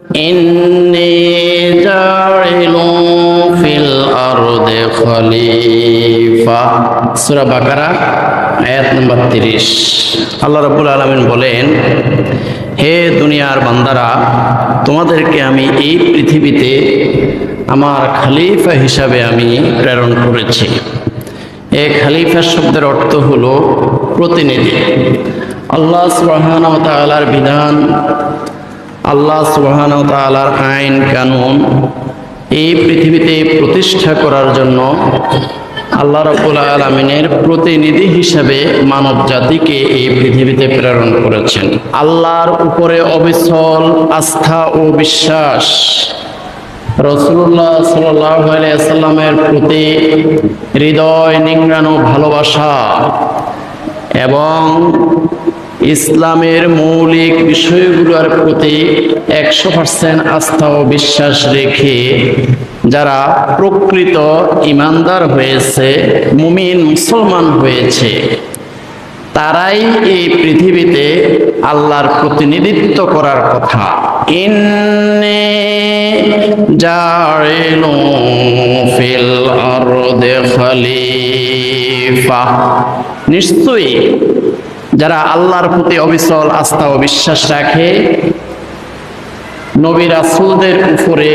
إني جاعل في الأرض خليفة সূরা বাকারা আয়াত নম্বর 30 আল্লাহ রাব্বুল আলামিন বলেন হে দুনিয়ার বান্দারা তোমাদেরকে আমি এই পৃথিবীতে আমার খলিফা হিসাবে আমি প্রেরণ করেছি এ খালিফা শব্দের অর্থ হলো প্রতিনিধি আল্লাহ সুবহানাহু ওয়া তাআলার বিধান আল্লাহ সুবহান তালার আইন, কানুন এই পৃথিবীতে প্রতিষ্ঠা করার জন্য আল্লাহ রবুল আলমিনের প্রতিনিধি হিসাবে মানব জাতিকে এই পৃথিবীতে প্রেরণ করেছেন। আল্লাহর উপরে অবিচল আস্থা ও বিশ্বাস রসুল্লাহ সাল্লামের প্রতি হৃদয় নিংড়ানো ভালোবাসা এবং ইসলামের মৌলিক বিষয়গুলোর প্রতি একশো পার্সেন্ট আস্থা ও বিশ্বাস রেখে যারা প্রকৃত ইমানদার হয়েছে, মুমিন, মুসলমান হয়েছে, তারাই এই পৃথিবীতে আল্লাহর প্রতিনিধিত্ব করার কথা। ইন্নে জাইলু ফিল আরদে খলিফা। নিশ্চয়ই যারা আল্লাহর প্রতি অবিচল আস্থা ও বিশ্বাস রাখে, নবী রাসূলদের উপরে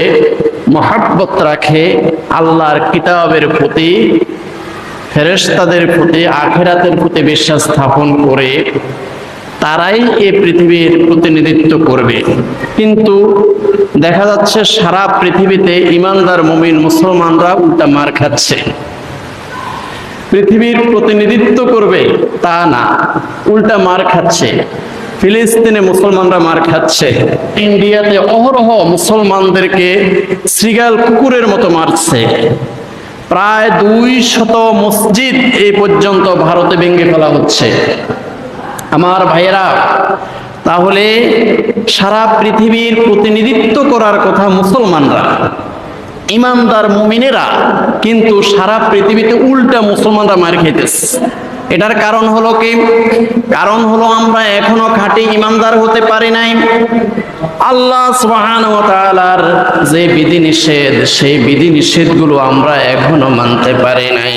মহাব্বত রাখে, আল্লাহর কিতাবের প্রতি, ফেরেশতাদের প্রতি, আখেরাতের প্রতি বিশ্বাস স্থাপন করে, তারাই এই পৃথিবীর প্রতিনিধিত্ব করবে। কিন্তু দেখা যাচ্ছে সারা পৃথিবীতে ইমানদার মুমিন মুসলমানরা উল্টা মার খাচ্ছে। পৃথিবীর প্রতিনিধিত্ব করবে, তা না। উল্টা মার খাচ্ছে। ফিলিস্তিনে মুসলমানরা মার খাচ্ছে। ইন্ডিয়াতে অহরহ মুসলমানদেরকে শ্রীগাল কুকুরের মতো মারছে। প্রায় দুই শত মসজিদ এই পর্যন্ত ভারতে ভেঙে ফেলা হচ্ছে। আমার ভাইয়েরা, তাহলে সারা পৃথিবীর প্রতিনিধিত্ব করার কথা মুসলমানরা। ইমানদার মুমিনেরা কিন্তু সারা পৃথিবীতে উল্টা মুসলমানরা মার খাইতেছে। এটার কারণ হলো কি? কারণ হলো আমরা এখনও খাঁটি ইমানদার হতে পারি নাই। আল্লাহ ওয়া যে বিধি নিষেধ সেই বিধি নিষেধগুলো আমরা এখনও মানতে পারি নাই।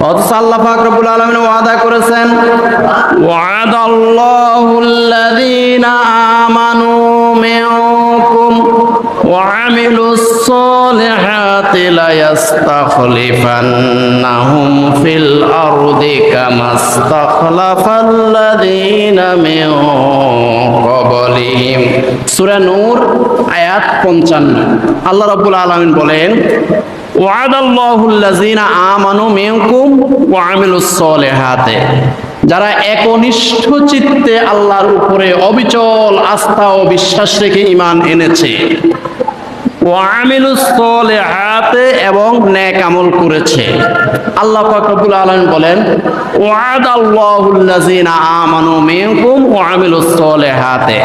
অথচ আল্লাহ পাক রব্বুল আলামিন ওয়াদা করেছেন, ওয়াদাল্লাহুল্লাযীনা আমানু মিনকুম وعملوا الصالحات ليستخلفنهم في الأرض كما استخلف الذين من قبلهم সূরা নূর আয়াত 55 আল্লাহ রাব্বুল আলামিন বলেন ওয়াদাল্লাহুল্লাযীনা আমানু মিনকুম ওয়া আমিলুস সলিহাতে যারা একনিষ্ঠ চিত্তে আল্লাহর উপরে অবিচল আস্থা ও বিশ্বাস রেখে ঈমান এনেছে এবং আমল করেছে। আল্লাহ বলেন ওয়াদাল্লাহুল্লাযীনা আমানু মিনকুম ওয়া আমিলুস সলিহাতে।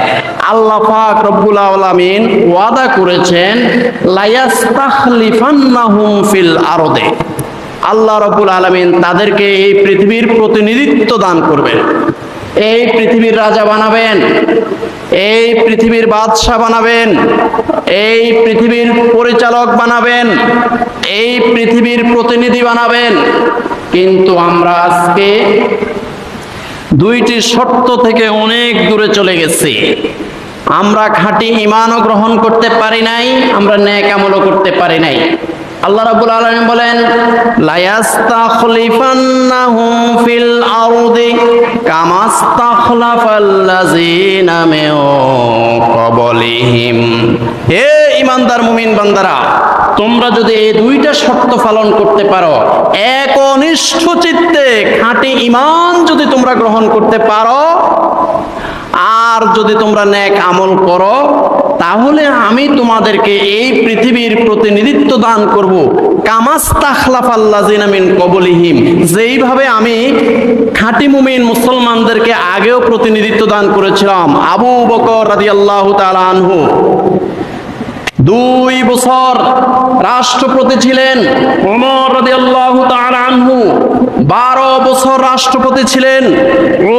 আল্লাহ পাক রব্বুল আলামিন ওয়াদা করেছেন আল্লাহ রব্বুল আলামিন তাদেরকে এই পৃথিবীর প্রতিনিধিত্ব দান করবেন। এই পৃথিবীর রাজা বানাবেন। এই পৃথিবীর বাদশাহ বানাবেন, এই পৃথিবীর পরিচালক বানাবেন, এই পৃথিবীর প্রতিনিধি বানাবেন। কিন্তু আমরা আজকে দুইটি শর্ত থেকে অনেক দূরে চলে গেছি। আমরা খাঁটি ইমানও গ্রহণ করতে পারি নাই, আমরা ন্যাক আমলও করতে পারি নাই। আল্লাহ রাব্বুল আলামিন বলেন হে ঈমানদার মুমিন বান্দারা, তোমরা যদি এই দুইটা শর্ত পালন করতে পারো একনিষ্ঠ চিত্তে খাঁটি ঈমান যদি তোমরা গ্রহণ করতে পারো, আর যদি তোমরা ন্যাক আমল করো তাহলে আমি তোমাদেরকে এই পৃথিবীর প্রতিনিধিত্ব দান করব। কবলিহিম যেইভাবে আমি খাঁটি মুমিন মুসলমানদেরকে আগেও প্রতিনিধিত্ব দান করেছিলাম। আবু বকর রাদিয়াল্লাহু তাআলা আনহু। দুই বছর রাষ্ট্রপতি ছিলেন। ওমর রাদিয়াল্লাহু তাআলা আনহু। বারো বছর রাষ্ট্রপতি ছিলেন।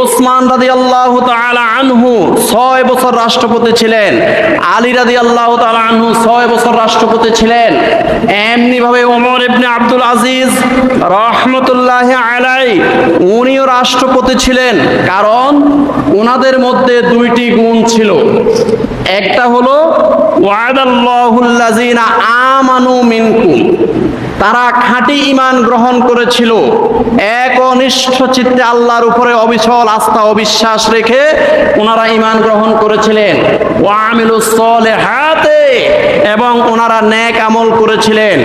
ওসমান রাদি আল্লাহ আনহু ছয় বছর রাষ্ট্রপতি ছিলেন। আলী রাদি আল্লাহ আনহু ছয় বছর রাষ্ট্রপতি ছিলেন। এমনি ভাবে ওমর ইবনে আব্দুল আজিজ রহমতুল্লাহ আলাই উনিও রাষ্ট্রপতি ছিলেন। কারণ ওনাদের মধ্যে দুইটি গুণ ছিল। একটা হলো ওয়াদাল্লাহুল্লাযিনা আমানু মিনকুম। তারা খাঁটি ইমান গ্রহণ করেছিল। এক অনিষ্ঠ চিত্তে আল্লাহর উপরে অবিচল আস্থা অবিশ্বাস রেখে ওনারা ইমান গ্রহণ করেছিলেন। ওয়ামিলুস সলিহাতে এবং ওনারা নেক আমল করেছিলেন।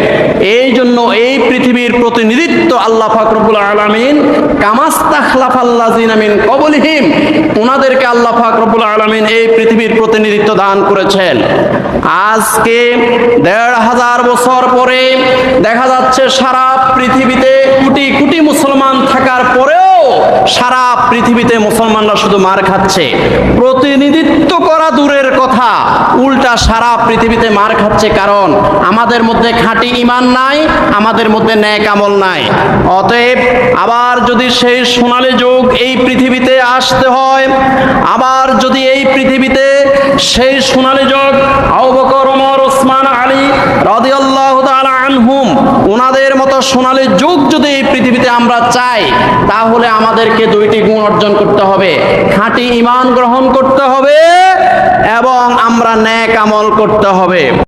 এই জন্য এই পৃথিবীর প্রতিনিধিত্ব আল্লাহ ফাকরুল আলামিন কামাস্তাখলাফাল্লাযিনা মিন কবলিহিম ওনাদেরকে আল্লাহ ফাকরুল আলামিন এই পৃথিবীর প্রতিনিধিত্ব দান করেছেন। আজকে দেড় হাজার বছর পরে দেখা যাচ্ছে সারা পৃথিবীতে কোটি কোটি মুসলমান থাকার পরেও সারা পৃথিবীতে মুসলমানরা শুধু মার খাচ্ছে। প্রতিনিধিত্ব করা দূরের কথা, উল্টা সারা পৃথিবীতে মার খাচ্ছে কারণ আমাদের মধ্যে খাঁটি ইমান নাই, আমাদের মধ্যে ন্যাক আমল নাই। অতএব আবার যদি সেই সোনালী যুগ এই পৃথিবীতে আসতে হয়, আবার যদি এই পৃথিবীতে সেই সোনালী যুগ আবকর বকর, ওমর, ওসমান, আলী রদিয়াল্লাহ আনহুম ওনাদের মতো সোনালী যুগ যদি এই পৃথিবীতে আমরা চাই, তাহলে আমাদেরকে দুইটি গুণ অর্জন করতে হবে। খাঁটি ইমান গ্রহণ করতে হবে এবং আমরা ন্যাক আমল করতে হবে।